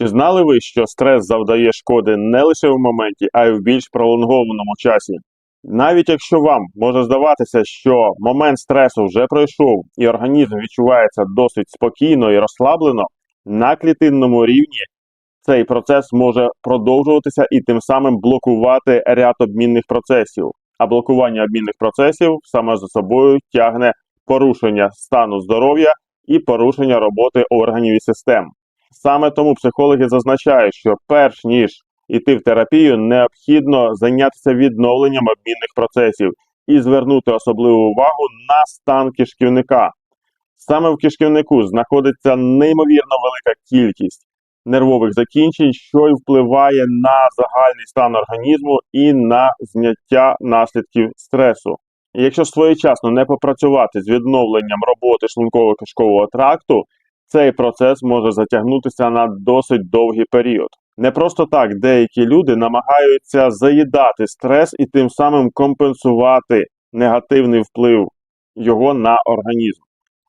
Чи знали ви, що стрес завдає шкоди не лише в моменті, а й в більш пролонгованому часі? Навіть якщо вам може здаватися, що момент стресу вже пройшов і організм відчувається досить спокійно і розслаблено, на клітинному рівні цей процес може продовжуватися і тим самим блокувати ряд обмінних процесів. А блокування обмінних процесів саме за собою тягне порушення стану здоров'я і порушення роботи органів і систем. Саме тому психологи зазначають, що перш ніж іти в терапію, необхідно зайнятися відновленням обмінних процесів і звернути особливу увагу на стан кишківника. Саме в кишківнику знаходиться неймовірно велика кількість нервових закінчень, що й впливає на загальний стан організму і на зняття наслідків стресу. Якщо своєчасно не попрацювати з відновленням роботи шлунково-кишкового тракту, цей процес може затягнутися на досить довгий період. Не просто так деякі люди намагаються заїдати стрес і тим самим компенсувати негативний вплив його на організм.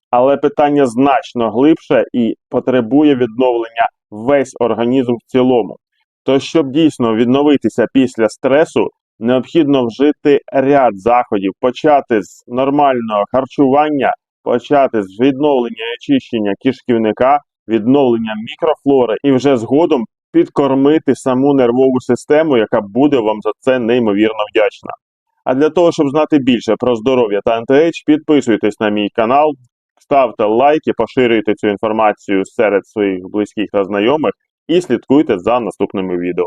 Але питання значно глибше і потребує відновлення весь організм в цілому. То, щоб дійсно відновитися після стресу, необхідно вжити ряд заходів, почати з нормального харчування, почати з відновлення і очищення кишківника, відновлення мікрофлори і вже згодом підкормити саму нервову систему, яка буде вам за це неймовірно вдячна. А для того, щоб знати більше про здоров'я та антиейдж, підписуйтесь на мій канал, ставте лайки, поширюйте цю інформацію серед своїх близьких та знайомих і слідкуйте за наступними відео.